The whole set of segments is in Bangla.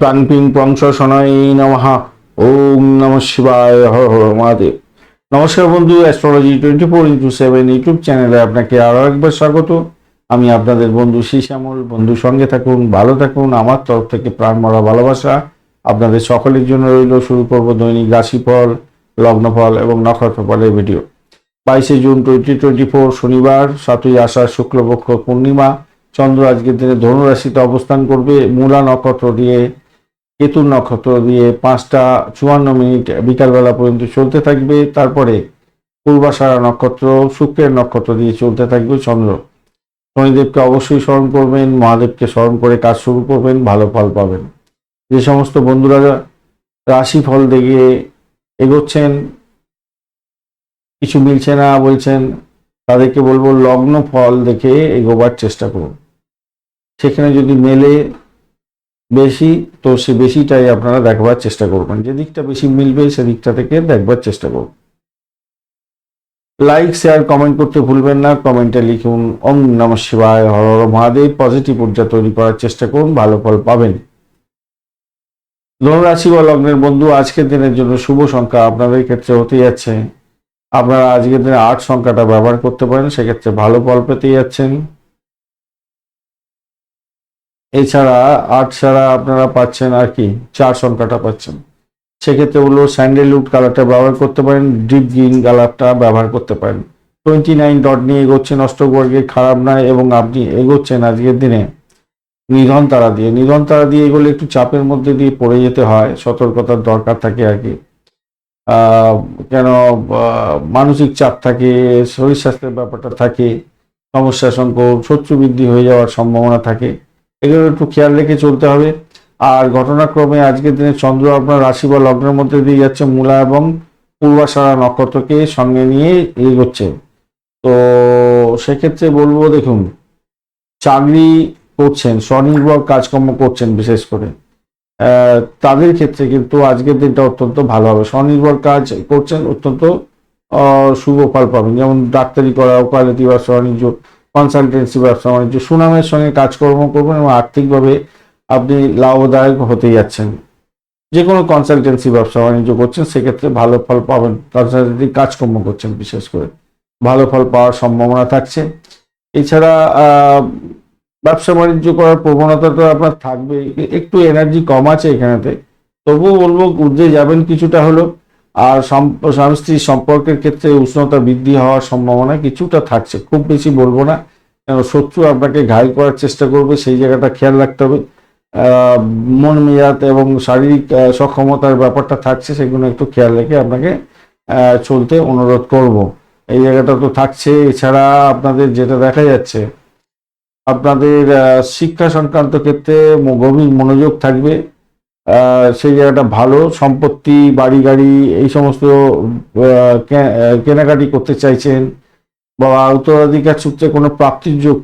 প্রাং পিং পংস শনয় নমঃ। ওম নম শিবায়, হর হর মহাদেব। নমস্কার বন্ধু astrology twenty four into seven YouTube চ্যানেলে আপনাকে আরও একবার স্বাগত। আমি আপনাদের বন্ধু শ্যামল বন্ধু, সঙ্গে থাকুন, ভালো থাকুন। আমার তরফ থেকে প্রাণ মরা ভালোবাসা। আপনাদের সকলের জন্য রইল শুরু করব দৈনিক রাশিফল, লগ্নফল এবং নক্ষত্রফলের ভিডিও বাইশে জুন টোয়েন্টি টোয়েন্টি ফোর শনিবার, সাতই আষাঢ়, শুক্লপক্ষ, পূর্ণিমা। চন্দ্র আজকের দিনে ধনুরাশিতে অবস্থান করবে। মূলা নক্ষত্র দিয়ে কেতুর নক্ষত্র দিয়ে পাঁচটা চুয়ান্ন মিনিট বিকালবেলা পর্যন্ত চলতে থাকবে। তারপরে পূর্বাষাঢ়া নক্ষত্র, শুক্রের নক্ষত্র দিয়ে চলতে থাকবে চন্দ্র। শনিদেবকে অবশ্যই স্মরণ করবেন, মহাদেবকে স্মরণ করে কাজ শুরু করবেন, ভালো ফল পাবেন। যে সমস্ত বন্ধুরা রাশি ফল দেখে এগোচ্ছেন, কিছু মিলছে না বলছেন, তাদেরকে বলব লগ্ন ফল দেখে এগোবার চেষ্টা করুন। সেখানে যদি মেলে বেশি, তো সে বেশিটাই আপনারা দেখবার চেষ্টা করবেন। যে দিকটা বেশি মিলবে সেদিকটা থেকে দেখবার চেষ্টা করুন। লাইক শেয়ার কমেন্ট করতে ভুলবেন না। কমেন্টে লিখুন, ওম নম শিবায়, হর হর মহাদেব। পজিটিভ ঊর্জা তৈরি করার চেষ্টা করুন, ভালো ফল পাবেন। ধনুরাশি বা লগ্নের বন্ধু, আজকের দিনের জন্য শুভ সংখ্যা আপনাদের ক্ষেত্রে হতে যাচ্ছে। আপনারা আজকের দিনে আট সংখ্যাটা ব্যবহার করতে পারেন, সেক্ষেত্রে ভালো ফল পেতে যাচ্ছেন। এছাড়া আট ছাড়া আপনারা পাচ্ছেন আর কি, চার সংখ্যাটা পাচ্ছেন। সেক্ষেত্রে হলো স্যান্ডেলউড কালারটা ব্যবহার করতে পারেন ডিপ গ্রিন কালারটা ব্যবহার করতে পারেন। টোয়েন্টি নাইন ডট নিয়ে এগোচ্ছেন অষ্টবর্গে খারাপ নয় এবং আপনি এগোচ্ছেন আজকের দিনে। নিধন তারা দিয়ে, নিধন তারা দিয়ে এগুলো একটু চাপের মধ্যে দিয়ে পড়ে যেতে হয়, সতর্কতার দরকার থাকে আর কি। কেন মানসিক চাপ থাকে, শরীর স্বাস্থ্যের ব্যাপারটা থাকে, সমস্যা সংকট, শত্রু বৃদ্ধি হয়ে যাওয়ার সম্ভাবনা থাকে। এগুলো একটু খেয়াল রেখে চলতে হবে। আর ঘটনাক্রমে আজকের দিনে চন্দ্র আপনার রাশি বা লগ্নের মধ্যে দিয়ে যাচ্ছে মূলা এবং পূর্বাশারা নক্ষত্রকে সঙ্গে নিয়ে এগোচ্ছে। তো সেক্ষেত্রে বলব, দেখুন, চাকরি করছেন, স্বনির্ভর কাজকর্ম করছেন বিশেষ করে। তাদের ক্ষেত্রে কিন্তু আজকের দিনটা অত্যন্ত ভালো হবে। স্বনির্ভর কাজ করছেন অত্যন্ত শুভ ফল পাবেন। যেমন ডাক্তারি করা ওকালতি বা বাণিজ্য কনসালটেন্সি ব্যবসা বাণিজ্য সুনামের সঙ্গে কাজকর্ম করবেন এবং আর্থিকভাবে আপনি লাভদায়ক হতে যাচ্ছেন। যে কোনো কনসালটেন্সি ব্যবসা বাণিজ্য করছেন, সেক্ষেত্রে ভালো ফল পাবেন। কনসালটেন্সি কাজকর্ম করছেন বিশেষ করে। ভালো ফল পাওয়ার সম্ভাবনা থাকছে। এছাড়া ব্যবসা বাণিজ্য করার প্রবণতা তো আপনার থাকবে একটু এনার্জি কম আছে এখানেতে। তবুও বলব ঊর্ধ্বে যাবেন কিছুটা হলো আর স্বামী স্ত্রীর সম্পর্কের ক্ষেত্রে উষ্ণতা বৃদ্ধি হওয়ার সম্ভাবনা কিছুটা থাকছে। খুব বেশি বলব না, কেন শত্রু আপনাকে ঘায়ল করার চেষ্টা করবে, সেই জায়গাটা খেয়াল রাখতে হবে। মন মেজাজ এবং শারীরিক সক্ষমতার ব্যাপারটা থাকছে, সেগুলো একটু খেয়াল রেখে আপনাকে চলতে অনুরোধ করব। এই জায়গাটা তো থাকছে। এছাড়া আপনাদের যেটা দেখা যাচ্ছে, আপনাদের শিক্ষা সংক্রান্ত ক্ষেত্রে গভীর মনোযোগ থাকবে। সেই জায়গাটা ভালো, সম্পত্তি, বাড়ি, গাড়ি, এই সমস্ত কেনাকাটি করতে চাইছেন। বা উত্তরাধিকার সূত্রে কোনো প্রাপ্তির যোগ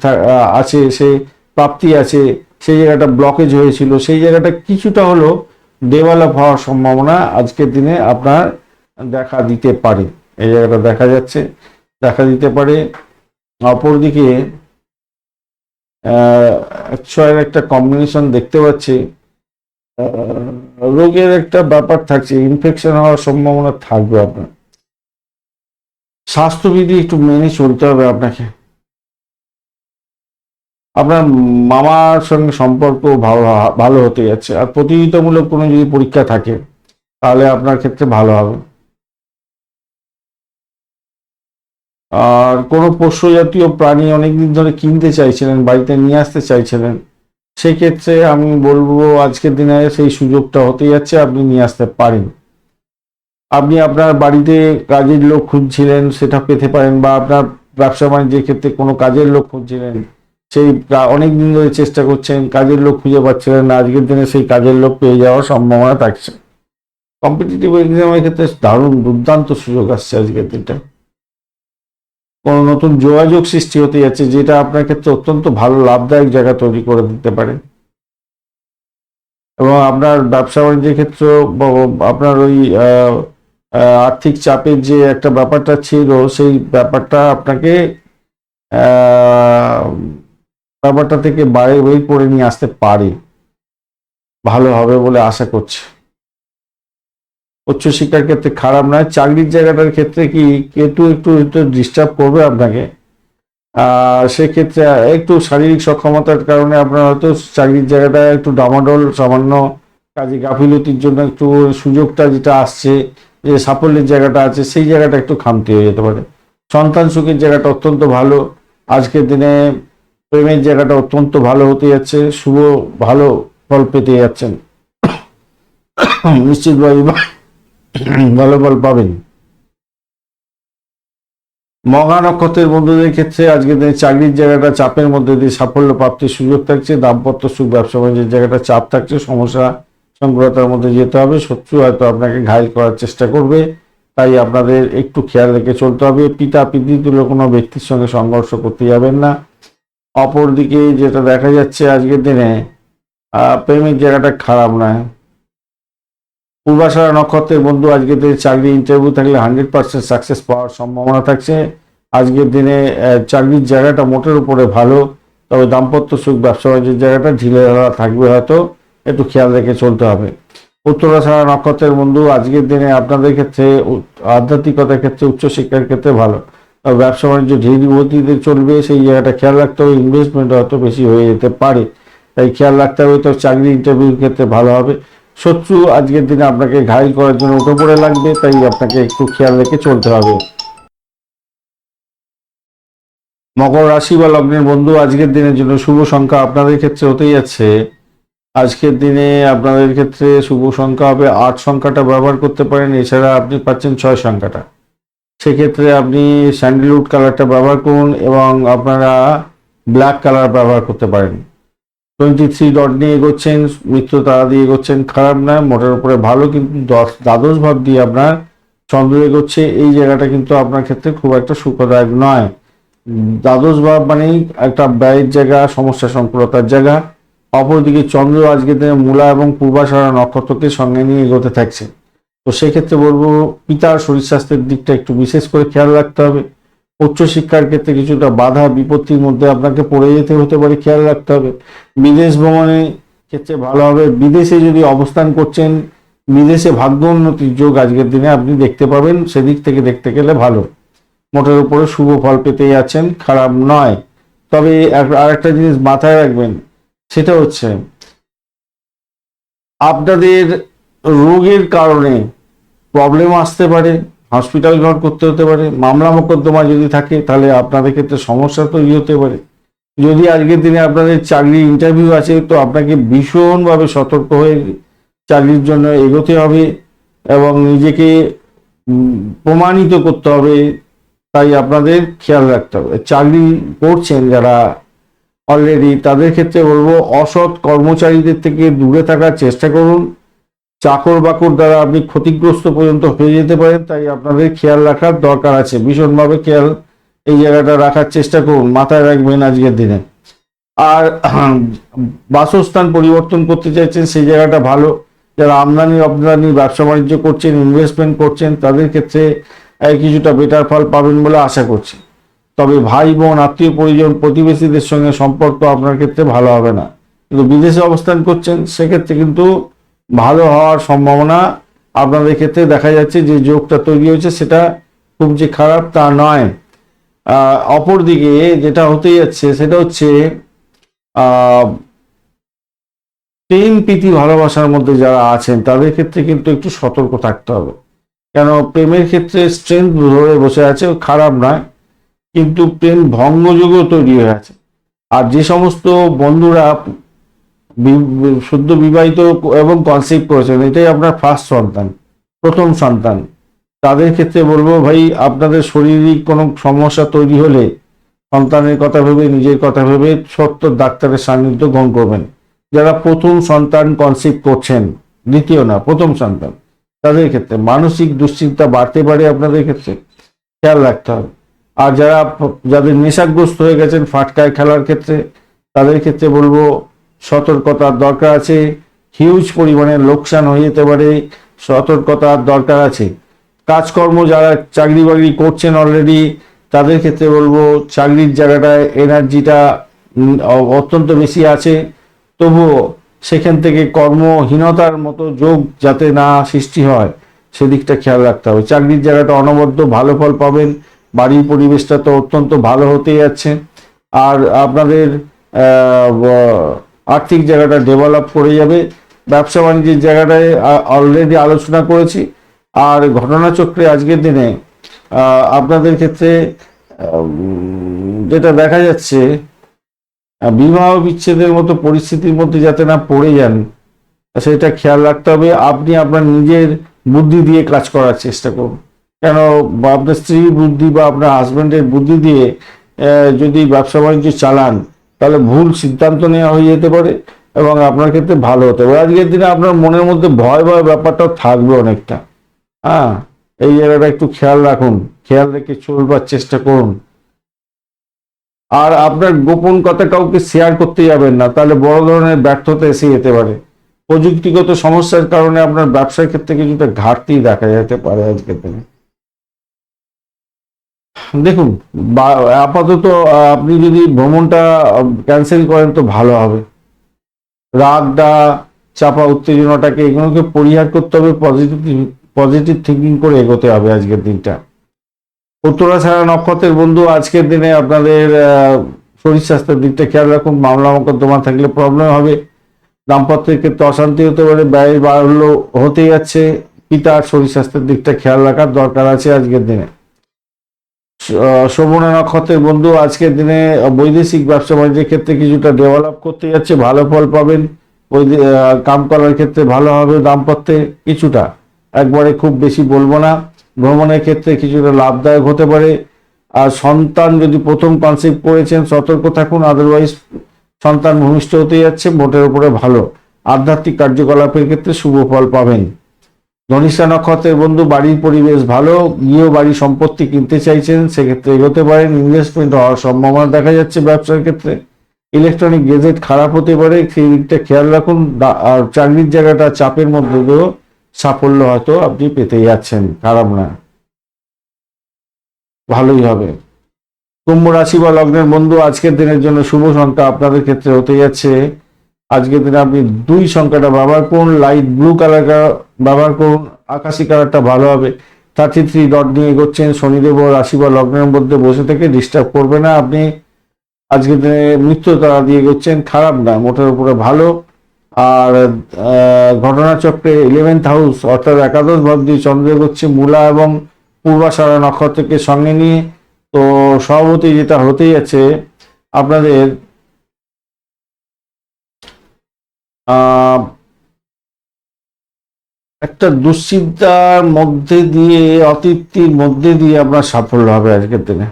আছে, সে প্রাপ্তি আছে, সেই জায়গাটা ব্লকেজ হয়েছিল। সেই জায়গাটা কিছুটা হলো ডেভেলপ হওয়ার সম্ভাবনা আজকের দিনে আপনার দেখা দিতে পারে। এই জায়গাটা দেখা যাচ্ছে, দেখা দিতে পারে। অপরদিকে ছয়ের একটা কম্বিনেশন দেখতে পাচ্ছি। রোগের একটা ব্যাপার থাকছে ইনফেকশন হওয়ার সম্ভাবনা থাকবে আপনার। স্বাস্থ্যবিধি একটু মেনে চলতে হবে আপনাকে। আপনার মামার সঙ্গে সম্পর্ক ভালো ভালো হতে যাচ্ছে, আর প্রতিযোগিতামূলক কোনো যদি পরীক্ষা থাকে, তাহলে আপনার ক্ষেত্রে ভালো হবে। আর কোনো পোষ্য জাতীয় প্রাণী অনেকদিন ধরে কিনতে চাইছিলেন, বাড়িতে নিয়ে আসতে চাইছিলেন সেক্ষেত্রে আমি বলব আজকের দিনে সেই সুযোগটা হতে যাচ্ছে, আপনি নিয়ে আসতে পারেন। আপনি আপনার বাড়িতে কাজের লোক খুঁজছিলেন, সেটা পেতে পারেন বা আপনার ব্যবসা বাণিজ্যের ক্ষেত্রে কোনো কাজের লোক খুঁজছিলেন, সেই অনেক দিন ধরে চেষ্টা করছেন, কাজের লোক খুঁজে পাচ্ছিলেন না, আজকের দিনে সেই কাজের লোক পেয়ে যাওয়ার সম্ভাবনা থাকছে। কম্পিটিটিভ এক্সামের ক্ষেত্রে দারুণ দুর্দান্ত সুযোগ আসছে আজকের দিনটা। কোনো নতুন যোগাযোগ সৃষ্টি হতে যাচ্ছে, যেটা আপনার ক্ষেত্রে অত্যন্ত ভালো, লাভদায়ক জায়গা তৈরি করে দিতে পারে। এবং আপনার ব্যবসা বাণিজ্যের ক্ষেত্রে আপনার ওই আর্থিক চাপের যে একটা ব্যাপারটা ছিল, সেই ব্যাপারটা আপনাকে ব্যাপারটা থেকে বাইরে বের করে নিয়ে আসতে পারে। ভালো হবে বলে আশা করছি। উচ্চশিক্ষার ক্ষেত্রে খারাপ নয়, চাকরির জায়গাটার ক্ষেত্রে কি কেতু একটু একটু ডিস্টার্ব করবে আপনাকে? সেক্ষেত্রে একটু শারীরিক সক্ষমতার কারণে আপনার হয়তো চাকরির জায়গাটা একটু ডামাডোল, সামান্য কাজে গাফিলতির জন্য একটু সুযোগটা যেটা আসছে, যে সাফল্যের জায়গাটা আছে, সেই জায়গাটা একটু খামতি হয়ে যেতে পারে। সন্তান সুখের জায়গাটা অত্যন্ত ভালো, আজকের দিনে প্রেমের জায়গাটা অত্যন্ত ভালো হতে যাচ্ছে, শুভ, ভালো ফল পেতে যাচ্ছেন। নিশ্চিতভাবে ভালো ফল পাবেন মগা নক্ষত্রের বন্ধুদের ক্ষেত্রে আজকে দিনে চাকরির জায়গাটা চাপের মধ্যে দিয়ে সাফল্য প্রাপ্তির সুযোগ থাকছে, দাম্পত্য সুখ, ব্যবসা বাণিজ্যের জায়গাটা চাপ থাকছে, সমস্যা সংগ্রহতার মধ্যে যেতে হবে, শত্রু হয়তো আপনাকে ঘায়ল করার চেষ্টা করবে, তাই আপনাদের একটু খেয়াল রেখে চলতে হবে। পিতা পিতৃতুল্য কোনো ব্যক্তির সঙ্গে সংঘর্ষ করতে যাবেন না। অপরদিকে যেটা দেখা যাচ্ছে আজকের দিনে প্রেমের জায়গাটা খারাপ নয়। পূর্বাশারা নক্ষত্রের বন্ধু, আজকের দিনে চাকরি ইন্টারভিউ থাকলে হান্ড্রেড পার্সেন্ট সাকসেস পাওয়ার সম্ভাবনা থাকছে। আজকের দিনে চাকরির জায়গাটা মোটের উপরে ভালো, তবে দাম্পত্য সুখ, ব্যবসা বাণিজ্যের জায়গাটা ঢিলে ঢালা থাকবে হয়তো। একটু খেয়াল রেখে চলতে হবে। উত্তরাশারা নক্ষত্রের বন্ধু, আজকের দিনে আপনাদের ক্ষেত্রে আধ্যাত্মিকতার ক্ষেত্রে, উচ্চশিক্ষার ক্ষেত্রে ভালো। তবে ব্যবসা বাণিজ্য ধীর গতিতে চলবে, সেই জায়গাটা খেয়াল রাখতে হবে। ইনভেস্টমেন্ট হয়তো বেশি হয়ে যেতে পারে। তাই খেয়াল রাখতে হবে, তো চাকরি ইন্টারভিউর ক্ষেত্রে ভালো হবে। শত্রু আজকের দিনে আপনাকে ঘায়ল করার জন্য উঠে পড়ে লাগবে, তাই আপনাকে একটু খেয়াল রেখে চলতে হবে। মকর রাশি বা লগ্নের বন্ধু আজকের দিনের জন্য শুভ সংখ্যা আপনাদের ক্ষেত্রে হতেই যাচ্ছে। আজকের দিনে আপনাদের ক্ষেত্রে শুভ সংখ্যা হবে আট সংখ্যাটা ব্যবহার করতে পারেন, এছাড়া আপনি পাচ্ছেন ছয় সংখ্যাটা। সেক্ষেত্রে আপনি স্যান্ডেলউড কালারটা ব্যবহার করুন এবং আপনারা ব্ল্যাক কালার ব্যবহার করতে পারেন। টোয়েন্টি থ্রি ডট নিয়ে এগোচ্ছেন মৃত্যু তারা দিয়ে এগোচ্ছেন, খারাপ নয় মোটের উপরে ভালো, কিন্তু দশ দ্বাদশ ভাব দিয়ে আপনার চন্দ্র এগোচ্ছে। এই জায়গাটা কিন্তু আপনার ক্ষেত্রে খুব একটা সুখদায়ক নয়। দ্বাদশ ভাব মানেই একটা ব্যয়ের জায়গা, সমস্যা সংকুলতার জায়গা। অপরদিকে চন্দ্র আজকে দিনে মূলা এবং পূর্বাশারা নক্ষত্রকে সঙ্গে নিয়ে এগোতে থাকছে। তো সেক্ষেত্রে বলব, পিতার শরীর স্বাস্থ্যের দিকটা একটু বিশেষ করে খেয়াল রাখতে হবে। উচ্চশিক্ষার ক্ষেত্রে কিছুটা বাধা, বিপত্তির মধ্যে আপনাকে পড়ে যেতে হতে পারে, খেয়াল রাখতে হবে। বিদেশ ভ্রমণের ক্ষেত্রে ভালো হবে। বিদেশে যদি অবস্থান করছেন, বিদেশে ভাগ্য উন্নতির যোগ আজকের দিনে আপনি দেখতে পাবেন। সেদিক থেকে দেখতে গেলে ভালো। মোটের উপরে শুভ ফল পেতে যাচ্ছেন খারাপ নয়। তবে আর একটা জিনিস মাথায় রাখবেন, সেটা হচ্ছে আপনাদের রোগের কারণে প্রবলেম আসতে পারে হসপিটাল ঘর করতে হতে পারে, মামলা মোকদ্দমা যদি থাকে, তাহলে আপনাদের ক্ষেত্রে সমস্যা তৈরি হতে পারে। যদি আজকের দিনে আপনাদের চাকরি ইন্টারভিউ আছে, তো আপনাকে ভীষণভাবে সতর্ক হয়ে চাকরির জন্য এগোতে হবে এবং নিজেকে প্রমাণিত করতে হবে। তাই আপনাদের খেয়াল রাখতে হবে। চাকরি করছেন যারা অলরেডি তাদের ক্ষেত্রে বলব, অসৎ কর্মচারীদের থেকে দূরে থাকার চেষ্টা করুন। চাকর বাকর দ্বারা আপনি ক্ষতিগ্রস্ত পর্যন্ত হয়ে যেতে পারেন, তাই আপনাদের খেয়াল রাখার দরকার আছে। ভীষণভাবে খেয়াল এই জায়গাটা রাখার চেষ্টা করুন, মাথায় রাখবেন আজকের দিনে। আর বাসস্থান পরিবর্তন করতে চাইছেন, সেই জায়গাটা ভালো। যারা আমদানি রপ্তানি ব্যবসা বাণিজ্য করছেন ইনভেস্টমেন্ট করছেন, তাদের ক্ষেত্রে কিছুটা বেটার ফল পাবেন বলে আশা করছি। তবে ভাই, বোন, আত্মীয় পরিজন, প্রতিবেশীদের সঙ্গে সম্পর্ক আপনার ক্ষেত্রে ভালো হবে না। কিন্তু বিদেশে অবস্থান করছেন, সেক্ষেত্রে কিন্তু ভালো হওয়ার সম্ভাবনা আপনাদের ক্ষেত্রে দেখা যাচ্ছে যে যোগটা তৈরি হয়েছে, সেটা খুব যে খারাপ তা নয়। অপরদিকে যেটা হতে যাচ্ছে, সেটা হচ্ছে প্রেম, প্রীতি, ভালোবাসার মধ্যে যারা আছেন, তাদের ক্ষেত্রে কিন্তু একটু সতর্ক থাকতে হবে। কেন? প্রেমের ক্ষেত্রে স্ট্রেংথ ধরে বসে আছে, খারাপ নয়। কিন্তু প্রেম ভঙ্গযোগও তৈরি হয়ে আছে। আর যে সমস্ত বন্ধুরা সদ্য বিবাহিত এবং কনসেপ্ট করেছেন, এটাই আপনার ফার্স্ট সন্তান, প্রথম সন্তান। তাদের ক্ষেত্রে বলব ভাই, আপনাদের শারীরিক কোনো সমস্যা তৈরি হলে সন্তানের কথা ভেবে, নিজের কথা ভেবে সত্য ডাক্তারের সান্নিধ্য গ্রহণ করবেন। যারা প্রথম সন্তান কনসেপ্ট করছেন, দ্বিতীয় না, প্রথম সন্তান, তাদের ক্ষেত্রে মানসিক দুশ্চিন্তা বাড়তে পারে আপনাদের ক্ষেত্রে, খেয়াল রাখতে হবে। আর যারা, যাদের নেশাগ্রস্ত হয়ে গেছেন ফাটকায় খেলার ক্ষেত্রে, তাদের ক্ষেত্রে বলব সতর্কতার দরকার আছে। হিউজ পরিমাণে লোকসান হয়ে যেতে পারে। সতর্কতার দরকার আছে। কাজকর্ম যারা চাকরি বাকরি করছেন অলরেডি তাদের ক্ষেত্রে বলব চাকরির জায়গাটায় এনার্জিটা অত্যন্ত বেশি আছে। তবুও সেখান থেকে কর্মহীনতার মতো যোগ যাতে না সৃষ্টি হয়, সেদিকটা খেয়াল রাখতে হবে। চাকরির জায়গাটা অনবদ্য, ভালো ফল পাবেন। বাড়ির পরিবেশটা তো অত্যন্ত ভালো হতে যাচ্ছে। আর আপনাদের আর্থিক জায়গাটা ডেভেলপ করে যাবে। ব্যবসা বাণিজ্যের জায়গাটায় অলরেডি আলোচনা করেছি। আর ঘটনাচক্রে আজকের দিনে আপনাদের ক্ষেত্রে যেটা দেখা যাচ্ছে বিবাহ বিচ্ছেদের মতো পরিস্থিতির মধ্যে যাতে না পড়ে যান, সেটা খেয়াল রাখতে হবে। আপনি আপনার নিজের বুদ্ধি দিয়ে কাজ করার চেষ্টা করুন। কেন আপনার স্ত্রীর বুদ্ধি বা আপনার হাজব্যান্ডের বুদ্ধি দিয়ে যদি ব্যবসা বাণিজ্য চালান তাহলে ভুল সিদ্ধান্ত নেওয়া হয়ে যেতে পারে এবং আপনার ক্ষেত্রে ভালো হতে পারে। আজকের দিনে আপনার মনের মধ্যে ভয় ভয় ব্যাপারটাও থাকবে অনেকটা। হ্যাঁ এই জায়গাটা একটু খেয়াল রাখুন। খেয়াল রেখে চলবার চেষ্টা করুন। আর আপনার গোপন কথা কাউকে শেয়ার করতে যাবেন না, তাহলে বড় ধরনের ব্যর্থতা এসে যেতে পারে। প্রযুক্তিগত সমস্যার কারণে আপনার ব্যবসার ক্ষেত্রে কিছুটা ঘাটতি দেখা যেতে পারে আজকের দিনে। দেখুন আপাতত আপনি যদি ভ্রমণটা ক্যান্সেল করেন তো ভালো হবে। রাগটা চাপা উত্তেজনাটাকে এগুলোকে পরিহার করতে হবে পজিটিভ পজিটিভ থিঙ্কিং করে এগোতে হবে আজকের দিনটা। উত্তরা ছাড়া নক্ষত্রের বন্ধু, আজকের দিনে আপনাদের শরীর স্বাস্থ্যের দিকটা খেয়াল রাখুন। মামলা মোকদ্দমা থাকলে প্রবলেম হবে। দাম্পত্যের ক্ষেত্রে অশান্তি হতে পারে ব্যয় বাড়ল হতে যাচ্ছে। পিতার শরীর স্বাস্থ্যের দিকটা খেয়াল রাখার দরকার আছে আজকের দিনে। শোভনা নক্ষত্রের বন্ধু, আজকের দিনে বৈদেশিক ব্যবসা বাণিজ্যের ক্ষেত্রে কিছুটা ডেভেলপ করতে যাচ্ছে, ভালো ফল পাবেন। কাম করার ক্ষেত্রে ভালো হবে দাম্পত্যে কিছুটা। একবারে খুব বেশি বলব না। ভ্রমণের ক্ষেত্রে কিছুটা লাভদায়ক হতে পারে। আর সন্তান যদি প্রথম কনসেপ্ট করেছেন, সতর্ক থাকুন আদারওয়াইজ সন্তান ভূমিষ্ঠ হতে যাচ্ছে, মোটের উপরে ভালো। আধ্যাত্মিক কার্যকলাপের ক্ষেত্রে শুভ ফল পাবেন। ধনিষ্ঠা নক্ষত্রের বন্ধু, বাড়ির পরিবেশ ভালো গৃহ বাড়ি সম্পত্তি কিনতে চাইছেন, সেক্ষেত্রে এগোতে পারেন। ইনভেস্টমেন্ট হওয়ার সম্ভাবনা দেখা যাচ্ছে ব্যবসার ক্ষেত্রে। ইলেকট্রনিক গেজেট খারাপ হতে পারে, সেই দিকটা খেয়াল রাখুন। আর চাকরির জায়গাটা চাপের মধ্যে দিয়েও সাফল্য হয়তো আপনি পেতে যাচ্ছেন, খারাপ না। ভালোই হবে। কুম্ভ রাশি বা লগ্নের বন্ধু, আজকের দিনের জন্য শুভ সংখ্যা আপনাদের ক্ষেত্রে হতে যাচ্ছে। আজকের দিনে আপনি দুই সংখ্যাটা ব্যবহার করুন লাইট ব্লু কালার ব্যবহার করুন আকাশি কালারটা ভালো হবে। থার্টি থ্রি ডট নিয়ে এগোচ্ছেন শনিদেব রাশি বা লগ্নের মধ্যে বসে থেকে ডিস্টার্ব করবে না। আপনি আজকের দিনে মৃত্যু তারা দিয়ে এগোচ্ছেন। খারাপ না, মোটের উপরে ভালো। আর ঘটনাচক্রে ইলেভেন্থ হাউস অর্থাৎ একাদশ ভাব দিয়ে চন্দ্র এগোচ্ছে মূলা এবং পূর্বাশারা নক্ষত্রকে সঙ্গে নিয়ে। তো সভাপতি যেটা হতে যাচ্ছে, আপনাদের একটা দুশ্চিন্তার মধ্যে দিয়ে অতৃপ্তির মধ্যে দিয়ে আপনার সাফল্য হবে আজকের দিনে।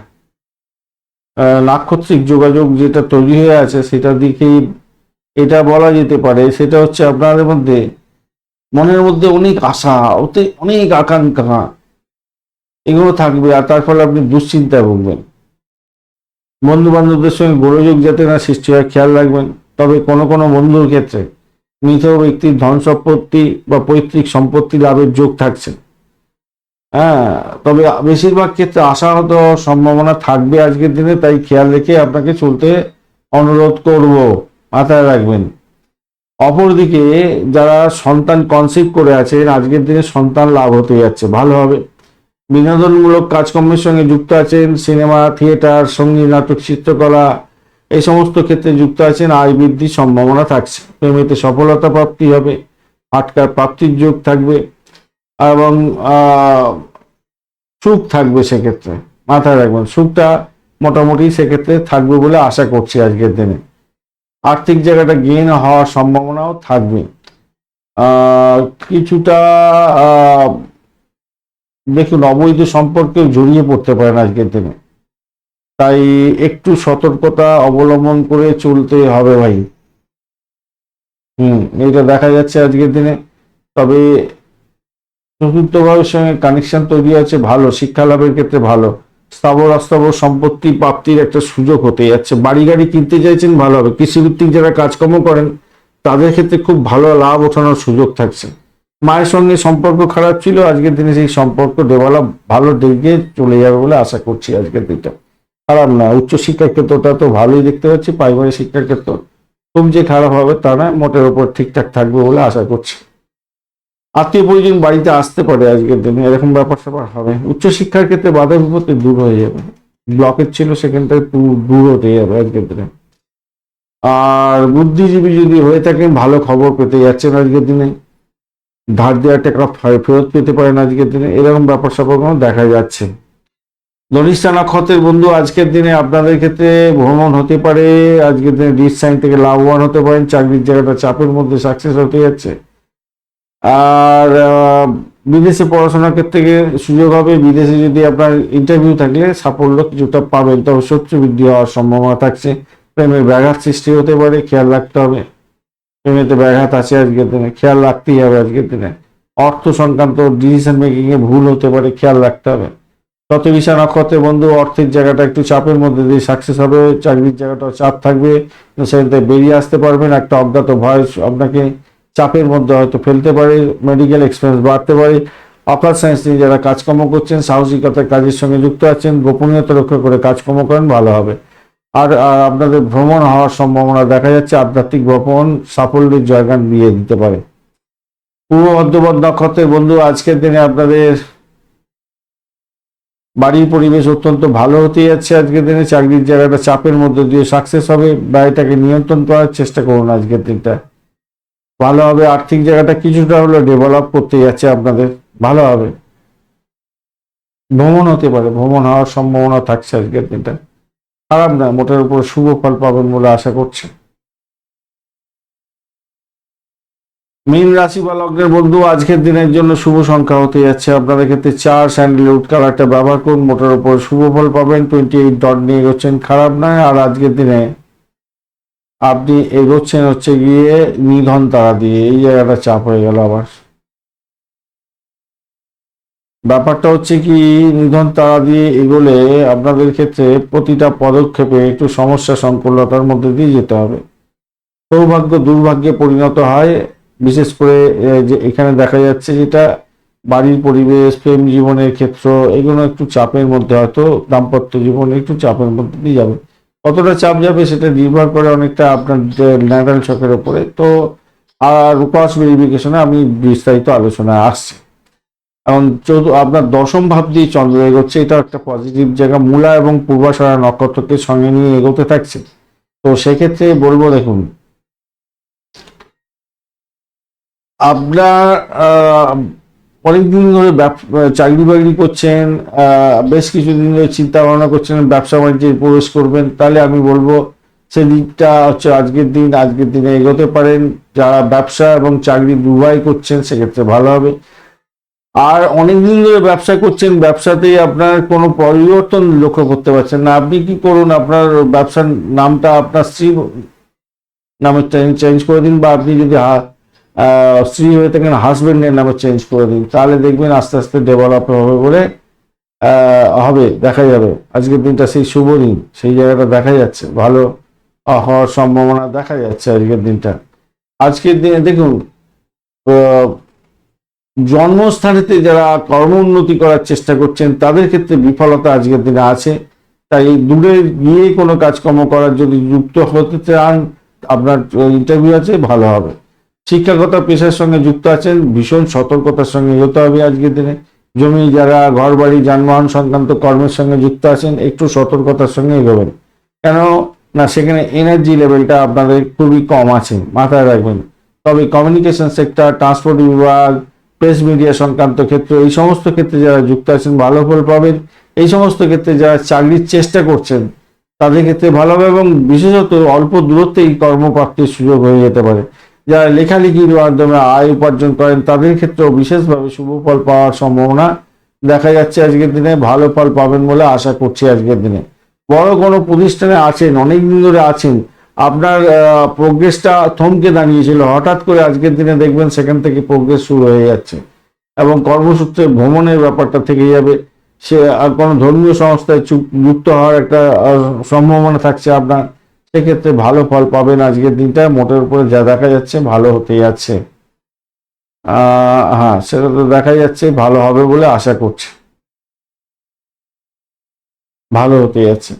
নাক্ষত্রিক যোগাযোগ যেটা তৈরি হয়ে আছে, সেটা দিকেই এটা বলা যেতে পারে, সেটা হচ্ছে আপনাদের মধ্যে মনের মধ্যে অনেক আশা ওতে অনেক আকাঙ্ক্ষা এগুলো থাকবে, আর তার ফলে আপনি দুশ্চিন্তায় ভুগবেন। বন্ধু বান্ধবদের সঙ্গে গোলযোগ যাতে না সৃষ্টি হয়, খেয়াল রাখবেন। তবে কোনো কোনো বন্ধুর ক্ষেত্রে মৃত ব্যক্তির ধন সম্পত্তি বা পৈতৃক সম্পত্তি লাভের যোগ থাকছে। হ্যাঁ তবে বেশিরভাগ ক্ষেত্রে আশাহত সম্ভাবনা থাকবে আজকের দিনে, তাই খেয়াল রেখে আপনাকে চলতে অনুরোধ করব, মাথায় রাখবেন। অপরদিকে যারা সন্তান কনসিভ করে আছেন, আজকের দিনে সন্তান লাভ হতে যাচ্ছে, ভালো হবে। বিনোদনমূলক কাজকর্মের সঙ্গে যুক্ত আছেন, সিনেমা, থিয়েটার, সংগীত, নাটক, চিত্রকলা এই সমস্ত ক্ষেত্রে যুক্ত আছেন, আয় বৃদ্ধির সম্ভাবনা থাকছে। প্রেমেতে সফলতা প্রাপ্তি হবে আটকার প্রাপ্তির যোগ থাকবে, এবং সুখ থাকবে সেক্ষেত্রে। মাথায় রাখবেন, সুখটা মোটামুটি সেক্ষেত্রে থাকবে বলে আশা করছি আজকের দিনে। আর্থিক জায়গাটা গেইন হওয়ার সম্ভাবনাও থাকবে। কিছুটা দেখুন, অবৈধ সম্পর্কেও জড়িয়ে পড়তে পারেন আজকের দিনে। তাই একটু সতর্কতা অবলম্বন করে চলতে হবে ভাই। হুম এটা দেখা যাচ্ছে আজকের দিনে। তবে চতুর্থ ভাবের সঙ্গে কানেকশন তৈরি আছে, ভালো, শিক্ষা লাভের ক্ষেত্রে ভালো। স্থাবর অস্থাবর সম্পত্তি, প্রাপ্তির একটা সুযোগ হতে যাচ্ছে। বাড়ি গাড়ি কিনতে চাইছেন, ভালো হবে। কৃষিভিত্তিক যারা কাজকর্ম করেন, তাদের ক্ষেত্রে খুব ভালো লাভ ওঠানোর সুযোগ থাকছে। মায়ের সঙ্গে সম্পর্ক খারাপ ছিল, আজকের দিনে সেই সম্পর্ক ডেভেলপ ভালো দিকে চলে যাবে বলে আশা করছি আজকের দিনটা। খারাপ না উচ্চশিক্ষার ক্ষেত্রটা তো ভালোই দেখতে পাচ্ছি পারিবারিক শিক্ষার ক্ষেত্র খুব যে খারাপ হবে তা নয় মোটের ওপর ঠিকঠাক থাকবে বলে আশা করছি। আত্মীয় পরিজন বাড়িতে আসতে পারে আজকের দিনে, এরকম ব্যাপার স্যাপার হবে। উচ্চশিক্ষার ক্ষেত্রে বাধা বিপত্তি দূর হয়ে যাবে। ব্লকের ছিল সেখান থেকে দূর হতে যাবে আজকের দিনে। আর বুদ্ধিজীবী যদি হয়ে থাকেন, ভালো খবর পেতে যাচ্ছেন আজকের দিনে। ধার দেওয়া টাকা ফেরত পেতে পারেন আজকের দিনে, এরকম ব্যাপার স্যাপারগুলো দেখা যাচ্ছে। ধনিষ্ঠা নক্ষত্রের বন্ধু, আজকের দিনে আপনাদের ক্ষেত্রে ভ্রমণ হতে পারে। আজকের দিনে ডিস সাইন থেকে লাভবান হতে পারেন। চাকরির জায়গাটা চাপের মধ্যে সাকসেস হতে যাচ্ছে। আর বিদেশে পড়াশোনার ক্ষেত্রে সুযোগ হবে। বিদেশে যদি আপনার ইন্টারভিউ থাকলে সাফল্য কিছুটা পাবেন। তবে শত্রু বৃদ্ধি হওয়ার সম্ভাবনা থাকছে। প্রেমের ব্যাঘাত সৃষ্টি হতে পারে, খেয়াল রাখতে হবে। প্রেমেতে ব্যাঘাত আছে আজকের দিনে, খেয়াল রাখতেই হবে আজকের দিনে। অর্থ সংক্রান্ত ডিসিশন মেকিং এ ভুল হতে পারে, খেয়াল রাখতে হবে। তত বিষয় নক্ষত্রের বন্ধু, অর্থের জায়গাটা একটু চাপের মধ্যে দিয়ে সাকসেস হবে, চাকরির জায়গাটা চাপ থাকবে সেখান থেকে বেরিয়ে আসতে পারবেন, একটা অজ্ঞাত ভয় আপনাকে চাপের মধ্যে হয়তো ফেলতে পারে মেডিকেল এক্সপেন্স বাড়তে পারে। অপার সায়েন্স নিয়ে যারা কাজকর্ম করছেন, সাহসিকতার কাজের সঙ্গে যুক্ত আছেন, গোপনীয়তা রক্ষা করে কাজকর্ম করেন, ভালো হবে। আর আর আপনাদের ভ্রমণ হওয়ার সম্ভাবনা দেখা যাচ্ছে, আধ্যাত্মিক ভ্রমণ সাফল্যের জয়গান দিয়ে দিতে পারে। পূর্ব মধ্যবর্ত নক্ষত্রের বন্ধু, আজকের দিনে আপনাদের বাড়ির পরিবেশ অত্যন্ত ভালো হতে যাচ্ছে আজকের দিনে। চাকরির জায়গাটা চাপের মধ্যে দিয়ে সাকসেস হবে ব্যয়টাকে নিয়ন্ত্রণ করার চেষ্টা করুন আজকের দিনটা। ভালো হবে, আর্থিক জায়গাটা কিছুটা হলো ডেভেলপ করতে যাচ্ছে আপনাদের। ভালো হবে। ভ্রমণ হতে পারে, ভ্রমণ হওয়ার সম্ভাবনা থাকছে আজকের দিনটা। খারাপ না, মোটের উপর শুভ ফল পাবেন বলে আশা করছে। মীন রাশি বা লগ্নের বন্ধু, আজকের দিনের জন্য শুভ সংখ্যা হতে যাচ্ছে। আপনাদের ক্ষেত্রে চার স্যান্ডেলউড কালারটা ব্যবহার করুন। মোটার উপর শুভ ফল পাবেন। টোয়েন্টি এইট ডট নিয়ে এগোচ্ছেন খারাপ নয়। আর আজকের দিনে আপনি এগোচ্ছেন হচ্ছে গিয়ে নিধন তারা দিয়ে। এই জায়গাটা চাপ হয়ে গেল আবার। ব্যাপারটা হচ্ছে কি, নিধন তারা দিয়ে এগোলে আপনাদের ক্ষেত্রে প্রতিটা পদক্ষেপে একটু সমস্যা সংকুলতার মধ্যে দিয়ে যেতে হবে। সৌভাগ্য, দুর্ভাগ্যে পরিণত হয়। বিশেষ করে যে এখানে দেখা যাচ্ছে যেটা বাড়ির পরিবেশ, প্রেম জীবনের ক্ষেত্র, এগুলো একটু চাপের মধ্যে, হয়তো দাম্পত্য জীবনে একটু চাপের মধ্যে দিয়ে যাবে। কতটা চাপ যাবে সেটা নির্ভর করে অনেকটা আপনার ন্যাটাল শখের ওপরে তো, আর ক্রস ভেরিফিকেশনে আমি বিস্তারিত আলোচনায় আসছি। এখন চৌদ্দ, আপনার দশম ভাব দিয়ে চন্দ্র এগোচ্ছে এটা একটা পজিটিভ জায়গা। মূলা এবং পূর্বাশরা নক্ষত্রকে সঙ্গে নিয়ে এগোতে থাকছে। তো সেক্ষেত্রে বলব দেখুন আপনার অনেকদিন ধরে চাকরি বাকরি করছেন বেশ কিছুদিন ধরে চিন্তা ভাবনা করছেন, ব্যবসা বাণিজ্যে প্রবেশ করবেন, তাহলে আমি বলব সেদিকটা হচ্ছে আজকের দিন, আজকের দিনে এগোতে পারেন। যারা ব্যবসা এবং চাকরি দুবাই করছেন, সেক্ষেত্রে ভালো হবে। আর অনেকদিন ধরে ব্যবসা করছেন, ব্যবসাতেই আপনার কোনো পরিবর্তন লক্ষ্য করতে পারছেন না। আপনি কি করুন, আপনার ব্যবসার নামটা আপনার স্ত্রী নামে চেঞ্জ করে দিন, বা আপনি যদি স্ত্রী হয়ে থাকেন হাজবেন্ডের নামে চেঞ্জ করে দিন। তাহলে দেখবেন আস্তে আস্তে ডেভেলপ হবে বলে হবে, দেখা যাবে। আজকের দিনটা সেই শুভ দিন, সেই জায়গাটা দেখা যাচ্ছে। ভালো হওয়ার সম্ভাবনা দেখা যাচ্ছে আজকের দিনটা। আজকের দিনে দেখুন জন্মস্থানেতে যারা কর্ম উন্নতি করার চেষ্টা করছেন, তাদের ক্ষেত্রে বিফলতা আজকের দিনে আছে। তাই দূরে গিয়ে কোনো কাজকর্ম করার যদি যুক্ত হতে চান, আপনার ইন্টারভিউ আছে, ভালো হবে। শিক্ষাগত পেশার সঙ্গে যুক্ত আছেন, ভীষণ সতর্কতার সঙ্গে এগোতে হবে আজকের দিনে। জমি, যারা ঘর বাড়ি যানবাহন সংক্রান্ত কর্মের সঙ্গে যুক্ত আছেন, একটু সতর্কতার সঙ্গে এগোবেন। কেন না সেখানে এনার্জি লেভেলটা আপনাদের খুবই কম আছে, মাথায় রাখবেন। তবে কমিউনিকেশন সেক্টর ট্রান্সপোর্ট বিভাগ প্রেস মিডিয়া সংক্রান্ত ক্ষেত্র, এই সমস্ত ক্ষেত্রে যারা যুক্ত আছেন, ভালো ফল পাবেন। এই সমস্ত ক্ষেত্রে যারা চাকরির চেষ্টা করছেন, তাদের ক্ষেত্রে ভালো হবে এবং বিশেষত অল্প দূরত্বেই কর্মপ্রাপ্তির সুযোগ হয়ে যেতে পারে। যারা লেখালেখির মাধ্যমে আয় উপার্জন করেন, তাদের ক্ষেত্রেও বিশেষভাবে শুভ ফল পাওয়ার সম্ভাবনা দেখা যাচ্ছে আজকের দিনে। ভালো ফল পাবেন বলে আশা করছি আজকের দিনে। বড় কোনো প্রতিষ্ঠানে আছেন অনেক দিন ধরে আছেন, আপনার প্রোগ্রেসটা থমকে দাঁড়িয়েছিল। হঠাৎ করে আজকের দিনে দেখবেন সেখান থেকে প্রোগ্রেস শুরু হয়ে যাচ্ছে এবং কর্মসূত্রে ভ্রমণের ব্যাপারটা থেকে যাবে। সে কোনো ধর্মীয় সংস্থায় যুক্ত হওয়ার একটা সম্ভাবনা থাকছে আপনার। সেক্ষেত্রে ভালো ফল পাবেন আজকের দিনটা। মোটের উপরে যা দেখা যাচ্ছে ভালো হতে যাচ্ছে। হ্যাঁ সেটা তো দেখা যাচ্ছে, ভালো হবে বলে আশা করছি। ভালো হতে যাচ্ছে।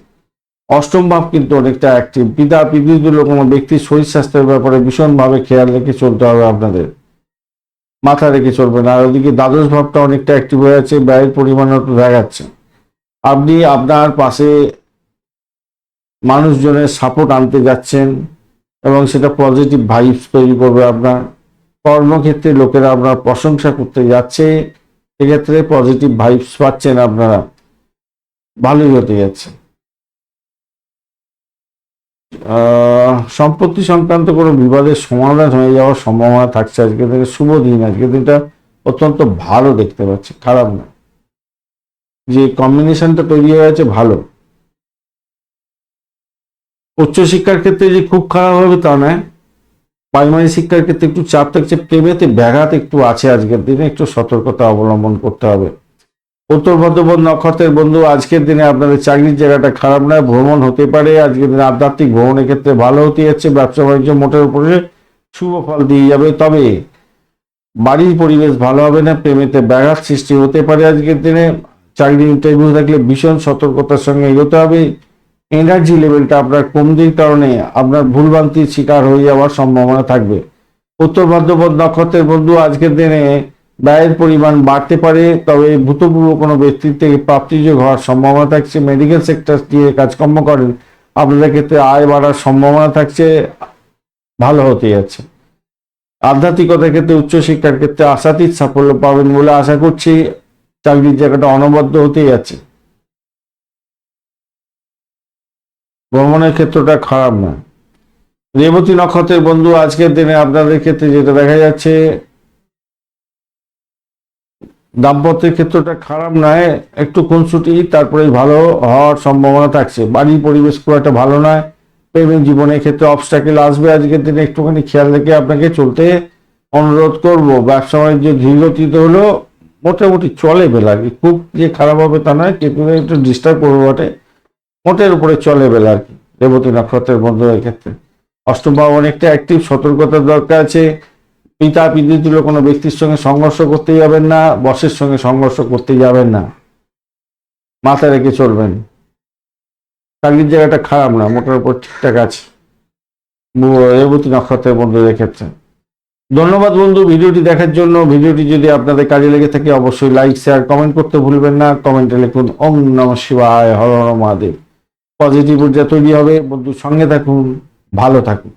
অষ্টম ভাব কিন্তু অনেকটা অ্যাক্টিভ পিতা পিতৃতুল্য কোনো ব্যক্তির শরীর স্বাস্থ্যের ব্যাপারে ভীষণভাবে খেয়াল রেখে চলতে হবে আপনাদের। মাথা রেখে চলবেন। আর ওদিকে দ্বাদশ ভাবটা অনেকটা অ্যাক্টিভ হয়ে আছে ব্যয়ের পরিমাণও একটু দেখাচ্ছে। আপনি আপনার পাশে মানুষজনের সাপোর্ট আনতে যাচ্ছেন এবং সেটা পজিটিভ ভাইবস তৈরি করবে আপনার। কর্মক্ষেত্রে লোকেরা আপনার প্রশংসা করতে যাচ্ছে, সেক্ষেত্রে পজিটিভ ভাইবস পাচ্ছেন আপনারা। ভালোই হতে যাচ্ছে। সম্পত্তি সংক্রান্ত কোনো বিবাদের সমাধান হয়ে যাওয়ার সম্ভাবনা থাকছে আজকে দিনে, শুভ দিন। আজকে দিনটা অত্যন্ত ভালো দেখতে পাচ্ছি, খারাপ না। যে কম্বিনেশনটা তৈরি হয়ে আছে ভালো। উচ্চশিক্ষার ক্ষেত্রে যে খুব খারাপ হবে তা নয়। প্রাইমারি শিক্ষার ক্ষেত্রে একটু চাপ থাকছে, প্রেমেতে ব্যাঘাত একটু আছে আজকের দিনে, একটু সতর্কতা অবলম্বন করতে হবে। উত্তর ভদ্রপদ নক্ষত্রের বন্ধু, আজকের দিনে আপনাদের চাকরির জায়গাটা খারাপ নয়, ভ্রমণ হতে পারে, আজকের দিনে আধ্যাত্মিক ভ্রমণের ক্ষেত্রে ভালো হতে যাচ্ছে, ব্যবসা বাণিজ্য মোটের উপরে শুভ ফল দিয়ে যাবে। তবে বাড়ির পরিবেশ ভালো হবে না, প্রেমেতে ব্যাঘাত সৃষ্টি হতে পারে আজকের দিনে। চাকরি ইন্টারভিউ থাকলে ভীষণ সতর্কতার সঙ্গে এগোতে হবে। এনার্জি লেভেলটা আপনার কমতির কারণে আপনার ভুলভ্রান্তির শিকার হয়ে যাওয়ার সম্ভাবনা থাকবে। উত্তর ভাদ্রপদ নক্ষত্রের বন্ধু, আজকের দিনে ব্যয়ের পরিমাণ বাড়তে পারে, তবে ভূতপূর্ব কোনো ব্যক্তির থেকে প্রাপ্তিযোগ হওয়ার সম্ভাবনা থাকছে। মেডিকেল সেক্টর দিয়ে কাজকর্ম করেন, আপনাদের ক্ষেত্রে আয় বাড়ার সম্ভাবনা থাকছে, ভালো হতে যাচ্ছে। আধ্যাত্মিকতার ক্ষেত্রে, উচ্চশিক্ষার ক্ষেত্রে আশাতীত সাফল্য পাবেন বলে আশা করছি। চাকরির জায়গাটা অনবদ্য হতে যাচ্ছে। ভ্রমণের ক্ষেত্রটা খারাপ না। রেবতী নক্ষত্রের বন্ধু আজকের দিনে আপনাদের ক্ষেত্রে যেটা দেখা যাচ্ছে, দাম্পত্যের ক্ষেত্রটা খারাপ নয় একটু খুনসুটি, তারপরে ভালো হওয়ার সম্ভাবনা থাকছে। বাড়ির পরিবেশ খুব একটা ভালো নয় প্রেমের জীবনের ক্ষেত্রে অবস্টাকেল আসবে আজকের দিনে, একটুখানি খেয়াল রেখে আপনাকে চলতে অনুরোধ করব। ব্যবসা বাণিজ্য ধীরগতিতে হলো মোটামুটি চলে বেলা। খুব যে খারাপ হবে তা নয় কেউ একটু ডিস্টার্ব করবে বটে। মোটের উপরে চলে বেলা আর কি। রেবতী নক্ষত্রের বন্ধুদের ক্ষেত্রে। অষ্টম ভাব অনেকটা অ্যাক্টিভ সতর্কতার দরকার আছে। পিতা, পিতৃতুল্য কোনো ব্যক্তির সঙ্গে সংঘর্ষ করতে যাবেন না, বসের সঙ্গে সংঘর্ষ করতে যাবেন না। মাথায় রেখে চলবেন। চাকরির জায়গাটা খারাপ না, মোটার উপর ঠিকঠাক আছে। রেবতী নক্ষত্রের বন্ধুদের ক্ষেত্রে। ধন্যবাদ বন্ধু, ভিডিওটি দেখার জন্য। ভিডিওটি যদি আপনাদের কাজে লেগে থাকে, অবশ্যই লাইক শেয়ার কমেন্ট করতে ভুলবেন না। কমেন্টে লিখুন, ওম নম শিবায়, হর হর মহাদেব। পজিটিভ ঊর্জা তৈরি হবে বন্ধুর সঙ্গে থাকুন ভালো থাকুন